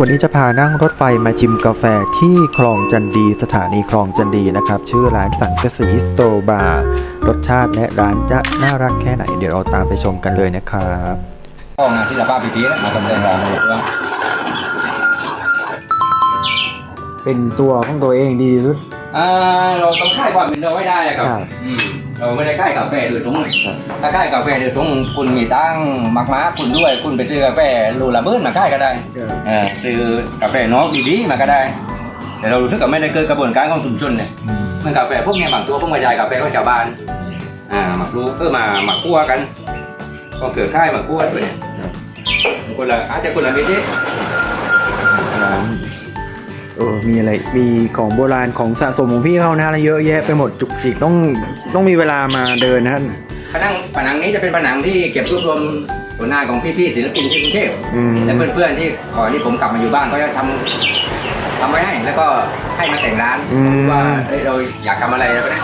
วันนี้จะพานั่งรถไฟมาชิมกาแฟที่คลองจันดีสถานีคลองจันดีนะครับ ชื่อร้านสังกะสีสโตบาร์รสชาติและร้านจะน่ารักแค่ไหน เดี๋ยวเราตามไปชมกันเลยนะครับก็งานศิลปะปีติแล้วมาทำเรื่องราวเลยว่าเป็นตัวของตัวเองดีที่สุดอ่าเราต้องค่ายความเป็นเราไว้ได้อะครับครับอืม เราไม่ได้ค่ายกาแฟโดยตรงครับถ้าค่ายกาแฟโดยตรงคุณมีตั้งมักม้าคุณด้วย คุณไปซื้อกาแฟรูละเบิ้ลมาค่ายก็ได้เออซื้อกาแฟนอกดีๆมาก็ได้ แต่เรารู้สึกว่าไม่ได้เกิดกระบวนการของชุมชนเนี่ยเหมื่อนกาแฟพวกเนี้ยบางตัวพวกกระจายกาแฟของชาวบ้านอ่ามาปลูกเออมามาคั่วกันก็เกิดค่ายมาคั่วด้วยเนี่ยคนละอาจจะคนละมิติร้าน เออมีอะไรมีของโบราณของสะสมของพี่เขานะอะไรเยอะแยะไปหมดจุกจิกต้องต้องมีเวลามาเดินนะผนังผนังนี้จะเป็นผนังที่เก็บรวบรวมผลงานของพี่ๆศิลปินที่กรุงเทพอืม และเพื่อนๆที่ก่อนที่ผมกลับมาอยู่บ้านก็จะทำทำไว้ให้แล้วก็ให้มาแต่งร้านอืม ว่าเอ้ยเราอยากทำอะไรแล้วนะ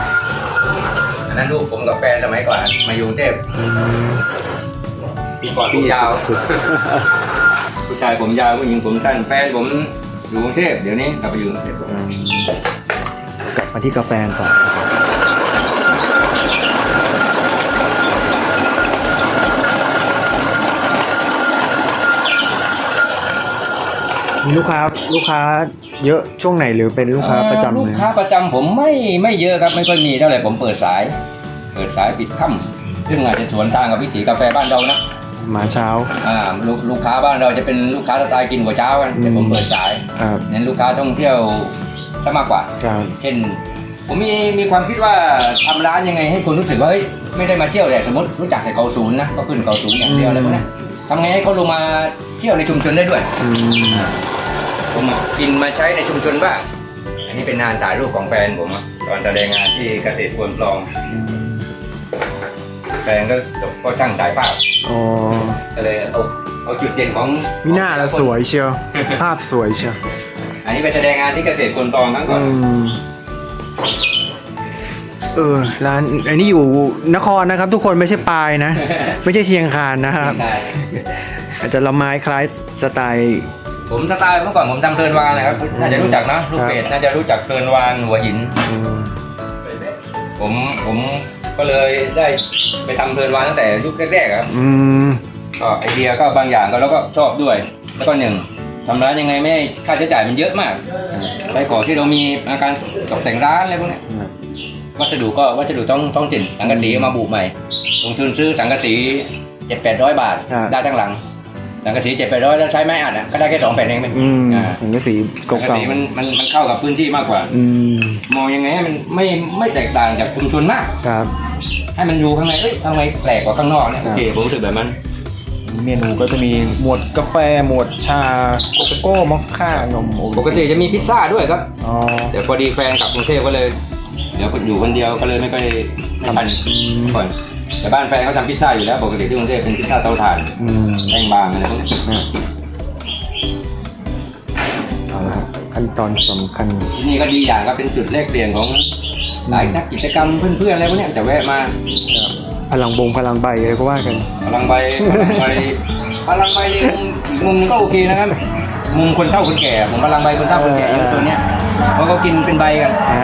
อันนั้นลูกผมกับแฟนสมัยก่อนมาอยู่กรุงเทพปีก่อนผมยาวสุดผู้ชายผมยาวผู้หญิงผมสั้นแฟนผม อยู่กรุงเทพเดี๋ยวนี้กลับไปอยู่กรุงเทพๆอืมกลับมาที่กาแฟก่อนมีลูกค้าลูกค้าเยอะช่วงไหนหรือเป็นลูกค้าประจำลูเลกย ค้าประจำผมไม่ไม่เยอะครับไม่ค่อยมีเท่าไหร่ผมเปิดสาย เปิดสายปิดค่ำซึ่งอาจจะสวนทางกับวิถีกาแฟบ้านเรานะ มาเช้าอ่าลูกลูกค้าบ้านเราจะเป็นลูกค้าสไตล์กินหัวเช้ากันแต่ผมอืมเปิดสายครับเน้นลูกค้าท่องเที่ยวซะมากกว่า ครับเช่น ผมมีมีความคิดว่าทำร้านยังไงให้คนรู้สึกว่าเฮ้ยไม่ได้มาเที่ยวแต่สมมติรู้จักแต่เกาศูนย์นะก็ขึ้นเกาศูนย์อย่างเดียวอะไรพวกเนี้ยทำไงให้เขาลงมาเที่ยวในชุมชนได้ด้วยอืมผมกินมาใช้ในชุมชนบ้างอันนี้เป็นงานถ่ายรูปของแฟนผมอะตอนแสดงงานที่เกษตรควรปลองอืมแฟนก็ก็ช่างถ่ายภาพ อ๋อก็เลยเอาเอาจุดเด่นของมีหน้าละสวยเชียว ภาพสวยเชียว อันนี้ไปแสดงงานที่เกษตรควรปลองครั้งก่อนอืมเออร้านอันนี้อยู่นครนะครับ ทุกคนไม่ใช่ปลายนะ ไม่ใช่เชียงคานนะครับ ได้อาจจะละไม้คล้ายสไตล์ ผมสไตล์เมื่อก่อนผมทำเพลินวานนะครับ น่าจะรู้จักนะลูกเป็ดน่าจะรู้จักเพลินวานหัวหิน อืมผมผมก็เลยได้ ไปทำเพลินวานตั้งแต่ยุคแรกๆครับอืมก็ไอเดียก็บางอย่างก็แล้วก็ชอบด้วย แล้วก็หนึ่งทำร้านยังไงไม่ให้ค่าใช้จ่ายมันเยอะมากไปก่อนที่เรามีอาการตกแต่งร้านอะไรพวกเนี้ยวัสดุก็วัสดุต้องต้องถิ่นสังกะสีเอามาบุใหม่ลงทุนซื้อสังกะสีเจ็ดแปดร้อยบาท ได้ทั้งหลัง สังกะสีเจ็ดแปดร้อยแล้วใช้ไม้อัดอะก็ได้แค่สองแผ่นเองไหมอืมอ่าเห็นก็สีสังกะเก่าสีมันมันมันเข้ากับพื้นที่มากกว่า ๆอืมมองยังไงให้มันไม่ไม่แตกต่างจากชุมชนมาก ครับ ให้มันอยู่ข้างในเอ้ยข้างในแปลกกว่าข้างนอกเนี่ยครัโอบเคผมรู้สึกแบบนั้น เมนูก็จะมีหมวดกาแฟหมวดชาโกโก้มอคค่านมโอปกติจะมีพิซซ่าด้วยครับ อ๋อเดี๋ยวพอดีแฟนกลับกรุงเทพก็เลย เดี๋ยวอยู่คนเดียวก็เลยไม่ค่อยไม่ทันอืมก่อน แต่บ้านแฟนเขาทำพิซซ่าอยู่แล้วปกติที่กรุงเทพเป็นพิซซ่าเตาถ่านอืมแป้งบางอะไรพวกนี้เอาละครับขั้นตอนสำคัญ ที่นี่ก็ดีอย่างก็เป็นจุดแลกเปลี่ยนของหลายนักกิจกรรมเพื่อนๆอะไรพวกเนี้ยจะแวะมาพลังบงพลังใบอะไรก็ว่ากัน พลังใบพลังใบพลังใบนี่มุมอีกมุมนึงก็โอเคนะครับมุมคนเฒ่าคนแก่ผมพลังใบคนเฒ่าคนแก่เยอะส่วนเนี้ยเพราะเขากินเป็นใบกัน อ่า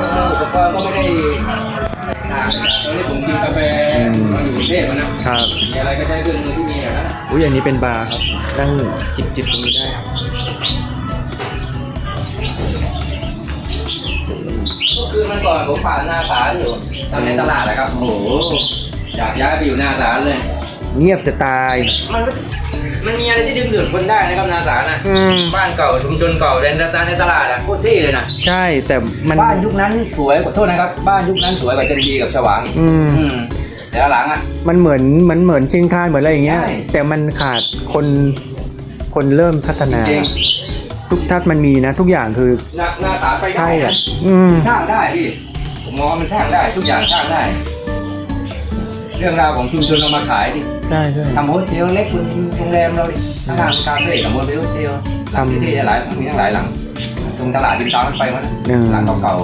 อุปกรณ์ก็ไม่ได้ต่างตอนนี้ผมกินกาแฟมาอยู่กรุงเทพอะนะครับมีอะไรก็ใช้เครื่องมือที่มีอะนะอุ้ยอันนี้เป็นบาร์ครับนั่งจิบจิบตรงนี้ได้ก็คือมันก่อนผมผ่านหน้าศาลอยู่ตอนในตลาดนะครับโอ้โหอยากย้ายไปอยู่หน้าศาลเลย เงียบจะตาย มัน มันมีอะไรที่ดึงดูดคนได้นะครับหนาศาลนะอืมบ้านเก่าชุมชนเก่าเรนตาในตลาดอะโคตรเท่เลยนะใช่แต่มัน บ้านยุคนั้นสวยขอโทษนะครับ บ้านยุคนั้นสวยกว่าเจดีย์กับฉวางอีกอืม อืมแต่หลังอะมันเหมือนมันเหมือนเชียงคานเหมือนอะไรอย่างเงี้ย ใช่ แต่มันขาดคนคนเริ่มพัฒนา จริงทุกทัศน์มันมีนะ ทุกอย่างคือหน้าหน้าศาลไปได้ใช่นะอะอืม สร้างได้พี่ผมมองว่ามันสร้างได้ทุกอย่างสร้างได้ เรื่องราวของชุมชนเรามาขายดิใช่ใช่ ทำโฮสเทลเล็กบนโรงแรมเราดิข้างๆคาเฟ่ทำโฮสเทลทำที่ที่หลายมีทั้งหลายหลังทตรงตลาดดินตามมันไปมันอืมร้านเก่า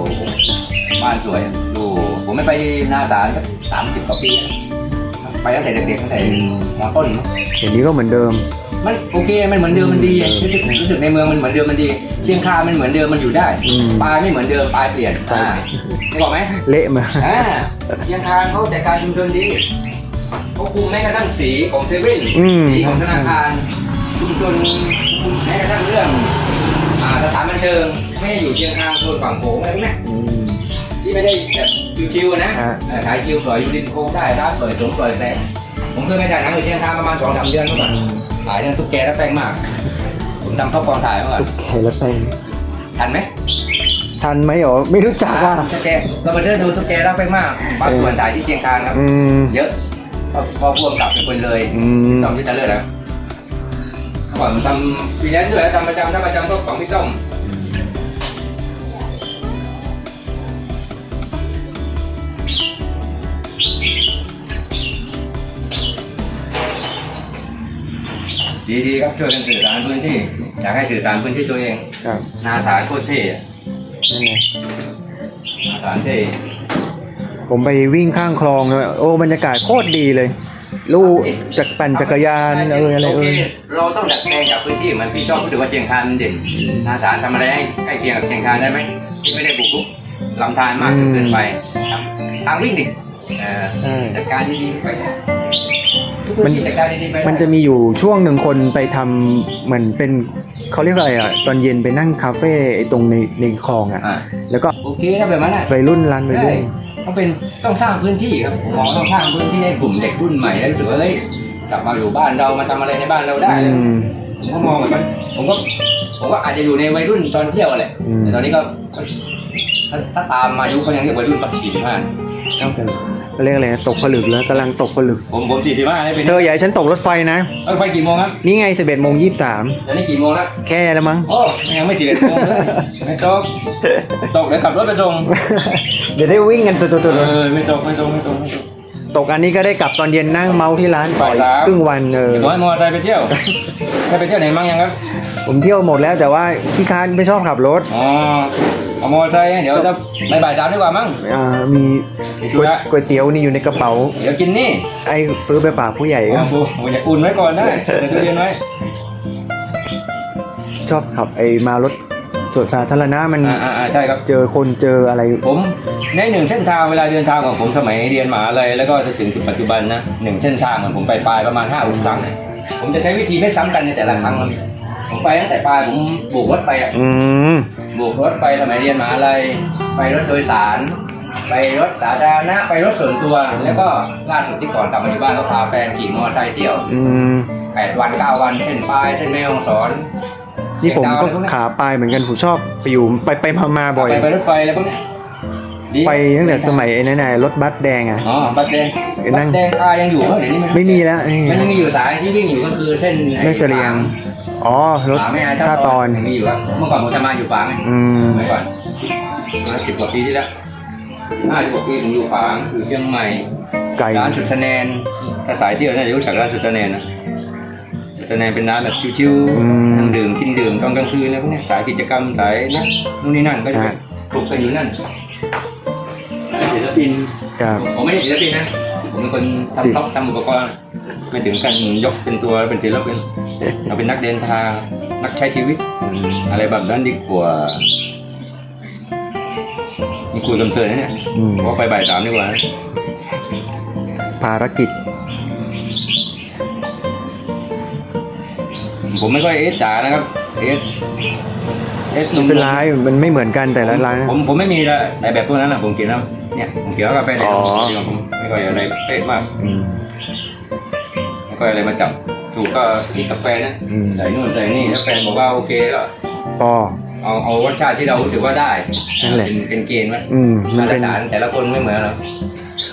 ๆ บ้านสวยดูผมไม่ไปหนาสารก็สามสิบกว่าปีแล้วไปตั้งแต่เด็กๆตั้งแต่มต้นเนอะเดี๋ยวนี้ก็เหมือนเดิม มันโอเคมันเหมือนเดิมมันดีรู้สึกรู้สึกในเมืองมันเหมือนเดิมมันดี เชียงคานมันเหมือนเดิมมันอยู่ได้อืมปลายไม่เหมือนเดิมปลายเปลี่ยนใช่ อ่าได้บอกไหมเละมาอ่าเชียงคานเขาจัดการชุมชนดีเขาคุมแม้กระทั่งสีของเซเว่นอืมสีของธนาคารชุมชนคุมแม้กระทั่งเรื่องอ่าสถานบันเทิงไม่ให้อยู่เชียงคานโซนฝั่งโขงอะไรพวกเนี้ย อืม ที่ไม่ได้แบบชิวๆนะฮะ เออขายชิวปล่อยอยู่ริมโค้งได้ร้านเปิดสงปล่อยแสง ผมเคยไปถ่ายหนังอยู่เชียงคานประมาณสองสามเดือนเมื่อก่อนถ่ายเรื่องตุ๊กแกและแป้งมาก ผมทำข้าวกองถ่ายเมื่อก่อนตุ๊กแกและแป้งทันไหมทันไหมเหรอไม่รู้จักว่าตุ๊กแกเราไปเดินดูตุ๊กแกและแป้งมากบางส่วนถ่ายที่เชียงคานครับอืมเยอะเพราะเพอพ่วงกลับเป็นคนเลยอืมต้อมที่จะเลิศแล้วเมื่อก่อนผมทำฟรีแลนซ์ด้วยทำประจำทำประจำก็ของพี่ต้อม ดีๆครับช่วยกันสื่อสารพื้นที่ อยากให้สื่อสารพื้นที่ตัวเองครับนาสารโคตรเท่อะนั่นไงนาสารเท่ผมไปวิ่งข้างคลองเลยโอ้บรรยากาศโคตรดีเลย ลู่จากปั่นจักรยานเอออะไรโอเอเคอเราต้องดัดแปลงจากพื้นที่เหมือนพี่ชอบพูดถึงว่าเชียงคานมันเด่นนาสารทำอะไรให้ใกล้เคียงกับเชียงคานได้ไหมที่ไม่ได้บุกรุกลำธารมากจนเกินไปครับทางวิ่งดิเออใช่จัดการดีๆไป ทุกพื้นที่จัดการดีๆไปมันจะมีอยู่ช่วงหนึ่งคนไปทำเหมือนเป็นเขาเรียกว่าอะไรอะ ตอนเย็นไปนั่งคาเฟ่ไอ้ตรงในในคลองอะ อ่า แล้วก็โอเคนะแบบนั้นอะ วัยรุ่นร้านวัยใช่รุ่น ต้องเป็นต้องสร้างพื้นที่ครับผมมองต้องสร้างพื้นที่ให้กลุ่มเด็กรุ่นใหม่ได้รู้สึกว่าเฮ้ยกลับมาอยู่บ้านเรามาทำอะไรในบ้านเราได้ อืม ผมก็มองแบบนั้นผมก็ผมก็อาจจะอยู่ในวัยรุ่นตอนเที่ยวแหละอืม แต่ตอนนี้ก็ถ้าถ้าตามอายุก็ยังเรียกวัยรุ่นปักสี่สิบห้า เท่ากันเขาเรียกอะไรนะตกผลึกแล้วกำลังตกผลึก ผมผมสี่สิบห้าเลยเป็นเธออย่าให้ฉันตกรถไฟนะเอ้ยไฟกี่โมงครับนี่ไงสิบเอ็ดโมงยี่สิบสามตอนนี้กี่โมงแล้วแค่แล้วมั้งโอ้ยังไม่สิบเอ็ดโมงเลยไม่ตกตกเดี๋ยวขับรถไปตรงเดี๋ยวได้วิ่งกันตัวเออไม่ตกไม่ตกไม่ตกไม่ตกตกอันนี้ก็ได้กลับตอนเย็นนั่งเมาที่ร้านต่อยบ่ายสามครึ่งวันเออเดี๋ยวน้อยมอเตอร์ไซค์ไปเที่ยวได้ไปเที่ยวไหนบ้างยังครับ ผมเที่ยวหมดแล้วแต่ว่าพี่คานไม่ชอบขับรถอ๋อ เอามอเตอร์ไซค์เดี๋ยวจะไปบ่ายสามดีกว่ามั้งอ่ามีมีธุก๋วยระก๋วยเตี๋ยวนี่อยู่ในกระเป๋า เดี๋ยวกินนี่ไอ้ซื้อไปฝากผู้ใหญ่โอ้ก็โหผมจะอุ่นไว้ก่อนได้เดี๋ยวตู้เย็นไว้ชอบขับไอ้มารถสวนสาธารณะมันอ่าอ่าอ่าใช่ครับเจอคนเจออะไร ผมในหนึ่งเส้นทางเวลาเดินทางของผมสมัยเรียนมหาลัยแล้วก็จะถึงจุดปัจจุบันนะหนึ่งเส้นทางเหมือนผมไปปลายประมาณห้าหกครั้งเนี่ยผมจะใช้วิธีไม่ซ้ำกันในแต่ละครั้งนะผมไปตั้งแต่ปลายผมโบกรถไปอะอืมโบกรถไปสมัยเรียนมหาลัยไปรถโดยสาร ไปรถสาธารณะไปรถส่วนตัว แล้วก็ล่าสุดที่ก่อนกลับมาอยู่บ้านก็พาแฟนขี่มอเตอร์ไซค์เที่ยวอืมแปดวันเก้าวันเส้นปลายเส้นแม่ฮ่องสอนนี่ผมก็เชียงดาวอะไรพวเนี้ยขาปลายเหมือนกันผมชอบไปอยู่ไปไปมามาบ่อย ไปไปรถไฟแล้วพวกเนี้ยดีไปตั้งแต่สมัยไอ้นั่นน่ะรถบัสแดงอะ อ๋อบัตรแดงไปนั่บัง ตรแดงอายังอยู่เหรอเดี๋ยวนี้มันไม่มีแล้วนี่มันยังมีอยู่สายที่วิ่งอยู่ก็คือเส้นไอ้แม่เสลียง อ๋อรถฝางไม่อายท่าตอนยังมีอยู่ครับเมื่อก่อนผมทำงานอยู่ฝางไงอืมเมื่อก่อนมาสิบกว่าปีที่แล้วห้าสิบกว่าปีผมอยู่ฝางอยู่เชียงใหม่ไก่ร้านสุดคะแนนถ้าสายเที่ยวน่าจะรู้จักร้านสุดคะแนนนะสุดคะแนนเป็นร้านแบบชิวๆนั่งดื่มกินดื่มตอนกลางคืนอะไรพวกเนี้ยสายกิจกรรมสายนะนู่นนี่นั่นก็จะไปปลุกกันอยู่นั่นศิลปินครับผมไม่ใช่ศิลปินนะผมเป็นคนศิลป์ทำท็อปทำอุปกรณ์ไม่ถึงกันยกเป็นตัวเป็นศิลปิน เราเป็นนักเดินทางนักใช้ชีวิตอืมอะไรแบบนั้นดีกว่านี่คุยกันเพลินนะเนี่ยอืม ว่าไปบ่ายสามดีกว่านะภารกิจ ผมไม่ค่อยเอสจ๋านะครับเอสเอสหไม่นุ่มเป็นไรมันไม่เหมือนกันแต่ละร้านนะ ผมผมไม่มีละไอแบบพวกนั้นนะผมกินแล้วเนี่ยผมกินแล้วกาแฟเลยอ๋อ ผมไม่ค่อยอะไรเป๊ะมากอืม ไม่ค่อยอะไรมาจับ ถูกก็กินกาแฟนะอืมใส่นู่นใส่นี่ถ้าแฟนบอกว่าโอเคก็ปอเอาเอารสชาติที่เรารู้สึกว่าได้นั่นแหละ เป็นเป็นเกณฑ์ไว้อืมมัมานตรเป็น ฐานแต่ละคนไม่เหมือนเรา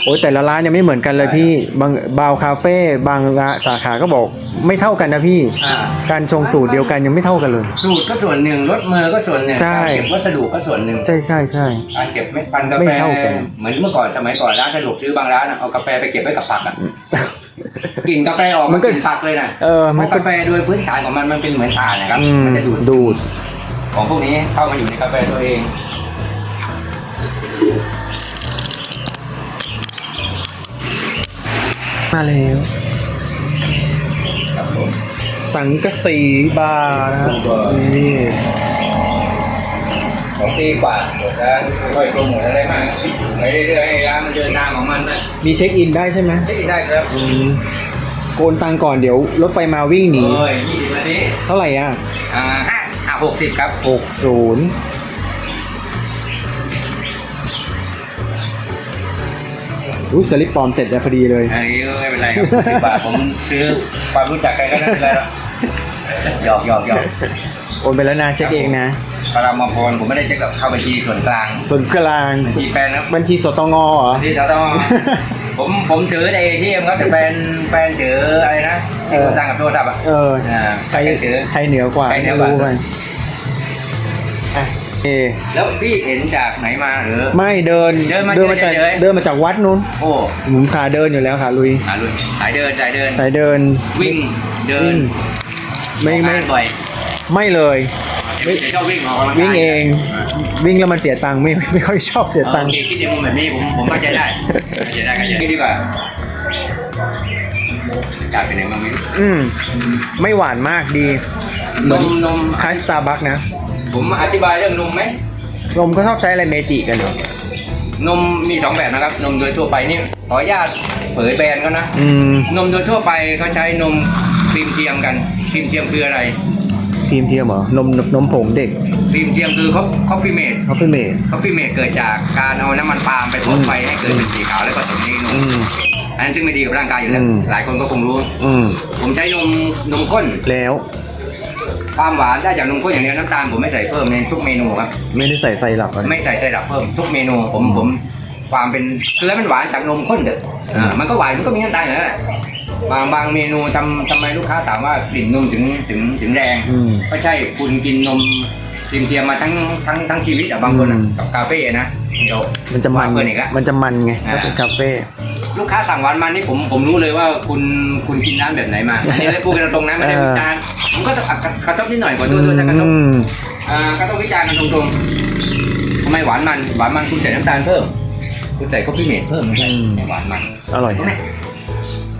โอ้ยแต่ละร้านยังไม่เหมือนกันเลยใช่ พี่บางบาวคาเฟ่บางร้านสาขาก็บอกไม่เท่ากันนะพี่ อ่า การชงสูตรเดียวกันยังไม่เท่ากันเลย สูตรก็ส่วนหนึ่งรสมือก็ส่วนหนึ่งใช่ การเก็บวัสดุก็ส่วนหนึ่งใช่ใช่ใช่ การเก็บเม็ดพันธุ์กาไม่แฟเท่ากัน เหมือนเมื่อก่อนสมัยก่อนร้านสะดวกซื้อบางร้านอะเอากาแฟไปเก็บไว้กับผักอะ กลิ่นกาแฟออกมัมันนก็กลิ่นผักเลยนะเออเพมันราะก็กาแฟโดยพื้นฐานของมันมันเป็นเหมือนถ่านนะครับอืมมันจะดูดดูด ของพวกนี้เข้ามาอยู่ในกาแฟตัวเอง มาแล้วครับผมสังกะสีบาร์นะครับนี่ สองปีกว่าเดี๋ยวจะค่อยๆโปรโมทอะไรมากไปเรื่อยๆให้ร้านมันเดินทางของมันนะมีเช็คอินได้ใช่ไหมใช่ได้ครับอืมโกนตังก่อนเดี๋ยวรถไฟมาวิ่งหนีโอ้ยยี่สิบนาทีเท่าไหร่อะอ่าห้าอ่าหกสิบครับหกศูนย์อุ้ยสลิปปลอมเสร็จแล้วพอดีเลย อันนี้ไม่เป็นไรครับสิบบาทผมซื้อความรู้จักกันก็ไม่เป็นไรหรอกหยอกหยอกหยอก โอนไปแล้วนะเช็คเองนะ ปรามพรผมไม่ได้เช็คกับเข้าบัญชีส่วนกลางส่วนกลางบัญชีแฟนครับบัญชีสตงเหรอบัญชีสตงผมผมถือแต่เอทีเอ็มครับแต่แฟนแฟนถืออะไรนะที่คนสั่งกับโทรศัพท์อะเออใครถือใครเหนือกว่าใครเหนือกว่าไปแล้วพี่เห็นจากไหนมาหรือไม่เดินเดินมามาจากเดินมาจากวัดนู้นโอ้ผมขาเดินอยู่แล้วค่ะลุยอาลุยสายเดินสายเดินสายเดินวิ่งเดินไม่ไม่บ่อยไม่เลย ไม่ชอบวิ่งออกกำลังกายวิ่งเอง วิ่งแล้วมันเสียตังค์ไม่ไม่ค่อยชอบเสียตังค์โอเคคิดในมุมแบบนี้ผมผมเข้าใจได้เข้าใจได้เข้าใจได้ดีกว่าจากไปไหนมาไม่รู้อืมไม่หวานมากดีเหนมือนมนมคล้ายสตาร์บัคนะผมอธิบายเรื่องนมไหม นมก็ชอบใช้อะไรเมจิกันเหรอนมมีสองแบบนะครับ นมโดยทั่วไปนี่ขออนุญาตเผยแบรนด์เขานะ อืม นมโดยทั่วไปเขาใช้นมครีมเทียมกันครีมเทียมคืออะไรค รีมเทียมเหรอนมนมผงเด็กครีมเทียมคือคอฟฟี่เมดคอฟฟี่เมดคอฟฟี่เมดเกิดจากการเอาน้ำมันปาล์มไปพ่นไฟให้เกิดเป็นสีขาวแล้วก็ผสมในนอืม มอันนั้นซึ่งไม่ดีกับร่างกายอยู่แล้วอืม หลายคนก็คงรู้ อืม ผมใช้นมนมข้นแล้วความหวานได้จากนมข้นอย่างเดียวน้ำตาลผมไม่ใส่เพิ่มในทุกเมนูครับ ไม่ได้ใส่ไซรัปอะไม่ใส่ไซรัปเพิ่มทุกเมนูผมผมความเป็นคือให้มันหวานจากนมข้นเด็ดอ่ามันก็หวานมันก็มีน้ำตาลอยู่แล้วแหละ บางบางเมนูทำทำไมลูกค้าถามว่ากลิ่นนมถึงถึงถึงแรงอืม ก็ใช่คุณกินนมครีมเทียมมาทั้งทั้งทั้งชีวิตอะบางคนอะอืม กับคาเฟ่นะเดี๋ยวมันจะมันว่าเกินอีกแล้วมันจะมันไงอ่า ถ้าเป็นคาเฟ่ลูกค้าสั่งหวานมันนี่ผมผมรู้เลยว่าคุณคุณกินร้านแบบไหนมาอันนี้เลยพูดกันตรงๆนะไม่ได้วิจารณ์ผมก็ต้องกระทบนิดหน่อยขอโทษด้วยถ้ากระทบ อืม อ่าก็ต้องวิจารณ์กันตรงๆ ทำไมหวานมัน หวานมันคุณใส่น้ำตาลเพิ่ม คุณใส่คอฟฟี่เมดเพิ่มไม่ใช่ไม่หวานมันอร่อย ตรงนี้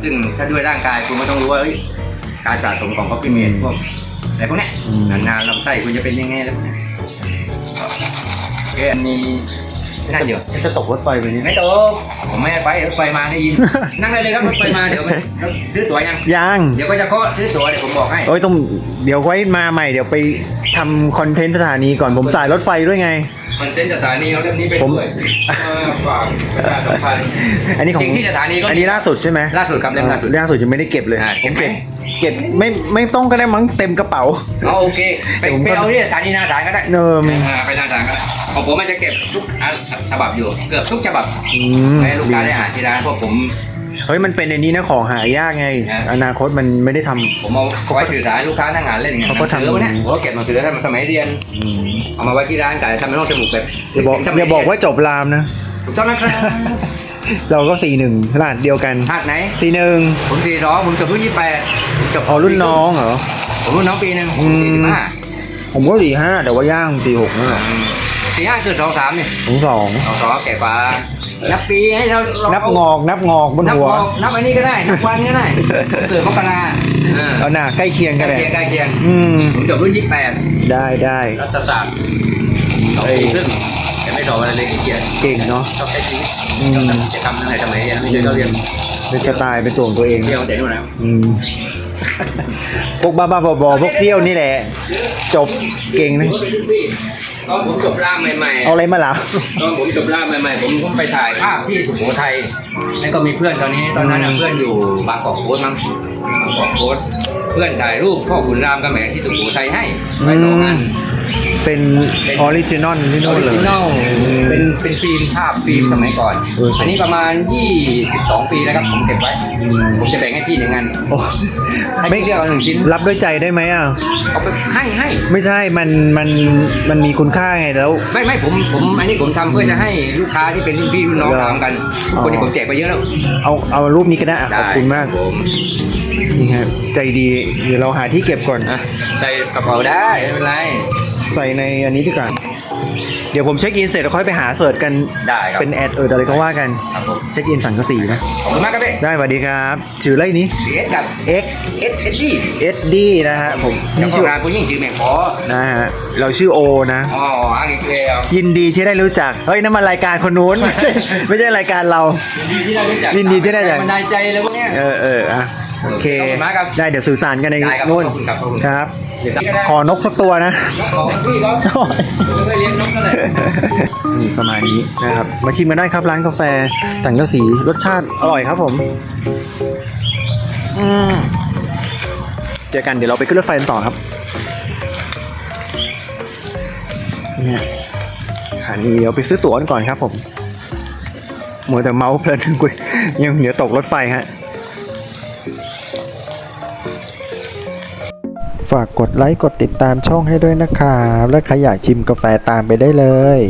ซึ่งถ้าด้วยร่างกายคุณก็ต้องรู้ว่าเฮ้ยการสะสมของคอฟฟี่เมดพวกอะไรพวกเนี้ยอืม นานๆลำไส้คุณจะเป็นยังไงแล้วพวกเนี้ยโอเคมีนั่นอยู่ จะตกรถไฟไปนี่ ไม่โตผมไม่ให้ไปรถไฟมาได้ยิน นั่งได้เลยครับรถไฟมาเดี๋ยวมันซื้อตั๋วยัง ยังเดี๋ยวก็จะเคาะซื้อตั๋วเดี๋ยวผมบอกให้โอ้ยต้องเดี๋ยวไว้มาใหม่เดี๋ยวไปทำคอนเทนต์สถานีก่อนผมสายรถไฟด้วยไง คอนเทนต์สถานีเอาเรื่องนี้ไปผมด้วยเออฝากประชาสัมพันธ์ อันนี้ของจริงที่สถานีก็อันนี้ล่าสุดใช่ไหมล่าสุดครับเล่มล่าสุด ล่าสุดยังไม่ได้เก็บเลยอ่าผมเก็บไหมเก็บไม่ไม่ต้องก็ได้มั้งเต็มกระเป๋าเอาโอเคไปผมไปก็ เอาที่สถานีนาสารก็ได้เนิมอ่าไปนาสารก็ได้ของผมมันจะเก็บทุกอะฉบับอยู่ เกือบทุกฉบับอืมให้ลูกค้าได้อ่านที่ร้านเพราะผม เฮ้ยมันเป็นในนี้นะของหายากไงอ่าอนาคตมันไม่ได้ทำ ผมเอาไว้สื่อสารให้ลูกค้านั่งอ่านเล่นไงหเขานัก็งสือทำพวกเนี้ยผมก็เก็บหนังสือทำสมัยเรียนอืมเอามาไว้ที่ร้านแต่ทำเป็นห้องสมุดแบบอย่าบอกสมัอย่าบอกว่าจบรามนะ ถูกต้องนะครับเราก็สี่หนึ่งรหัสเดียวกันภาคไหน สี่หนึ่งผมสี่สองผมจบรุ่นยี่แปดจบอ๋อรุ่นน้องเหรอ ผมรุ่นน้องปีหนึ่งอืมสี่สิบห้าผมก็สี่ห้าแต่ว่าย่างสี่หกนั่นแหละสี่ห้าคือสองสามเนี่ยสองสองสองสองแก่กว่า นับปีให้เราเรานับงอกนับงอกบนนับหัว งอกนับอันนี้ก็ได้ นับวันก็ได้เกิดมกราเออเอาหน้าใกล้เคียงใกกัล้นเลยเคียงใกล้เคียงอืม ผมจบรุ่นยี่แปดได้ได้ รัฐศาสตร์สองเอ้ยปีครึ่งแต่ไม่สอบอะไรเลยขี้เกียจเก่งเนาะ ชอบใช้ชีวิตอืม ชอบทำกิจกรรมตั้งแต่สมัยเรียนไม่เคยเข้าเรียนเป็นสไตล์เป็นตัวของตัวเองเที่ยวแต่นู่นนะอืม พวกบ้าบ้าๆบอๆพวกเที่ยวนี่แหละ จบเก่งนะตอนผมจบรามใหม่ๆ เอาอะไรมาล่ะตอนผมจบรามใหม่ๆ ผมผมไปถ่ายภาพที่สุโขทัยแล้วก็มีเพื่อนตอนนี้ ตอนนั้นน่ะอืมเพื่อนอยู่บางกอกโพสต์มั้งบางกอกโพสต์เพื่อนถ่ายรูปพ่อขุนรามกำแหงที่สุโขทัยให้ไปสองอัน เป็นออริจินอลที่อนู่อนริเลย จินอลเป็นเป็นฟิล์มภาพฟิล์มสมัยก่อน เออใช่อันนี้ประมาณ 22 ปีแล้วครับ ผมเก็บไว้อืมผมจะแบ่งให้พี่หนึ่งอันโอ้ให้ไม่พี่เลือกเอาหนึ่งชิ้นรับด้วยใจได้ไหมอะ เอาไปให้ให้ไม่ใช่ มันมันมันมีคุณค่าไงแล้ว ไม่ไม่ผมผมอันนี้ผมทำเพื่อจะให้ลูกค้าที่เป็นรุ่นพี่รุ่นน้องเหรอตามกันทุกคนที่ผมแจกไปเยอะแล้วเอาเอารูปนี้ก็ได้อะขอบคุณมากผมนี่ฮะใจดีเดี๋ยวเราหาที่เก็บก่อน อะใส่กระเป๋าได้ไม่เป็นไร ใส่ในอันนี้ดีกว่าเดี๋ยวผมเช็คอินเสร็จแล้วค่อยไปหาเสิร์ชกันได้ครับ เป็นแอดเอออะไรก็ว่ากันครับผม เช็คอินสังกะสีนะ ขอบคุณมากครับพี่ได้สวัสดีครับชื่ออะไรนี้ เอสกับ X เอสเอสดี้ SD นะฮะผมนี่นี่ชื่ชื่ออร้านกูยิ่งจือแมงคอนะฮะเราชื่อโอนะ อ๋ออ่างอีกแล้วยินดีที่ได้รู้จัก เฮ้ยนั่นมันรายการคนนู้น ไม่ใช่ไม่ใช่รายการเรา ยินดีที่ได้รู้จักยินดีที่ได้รู้จัก มันได้ใจเลยพวกเนี้ย เออเอออะ โอเคขอบคุณมากครับได้เดี๋ยวสื่อสารกันในได้ครับนู่นขอบคุณครับขอบคุณ ครับเดี๋ยวได้ขอนกสักตัวนะ ของพี่เขาไม่เคยเลี้ยงนกก็เลยนี่ประมาณนี้นะครับ มาชิมกันได้ครับร้านกาแฟสังกะสีรสชาติอร่อยครับผมอืมเจอกันเดี๋ยวเราไปขึ้นรถไฟกันต่อครับเนี่ยอันนี้เดี๋ยวไปซื้อตั๋วกันก่อนครับผมมัวแต่เมาส์เพลินกูยังเดี๋ยวตกรถไฟฮะ ฝากกดไลค์กดติดตามช่องให้ด้วยนะครับ และใครอยากชิมกาแฟตามไปได้เลย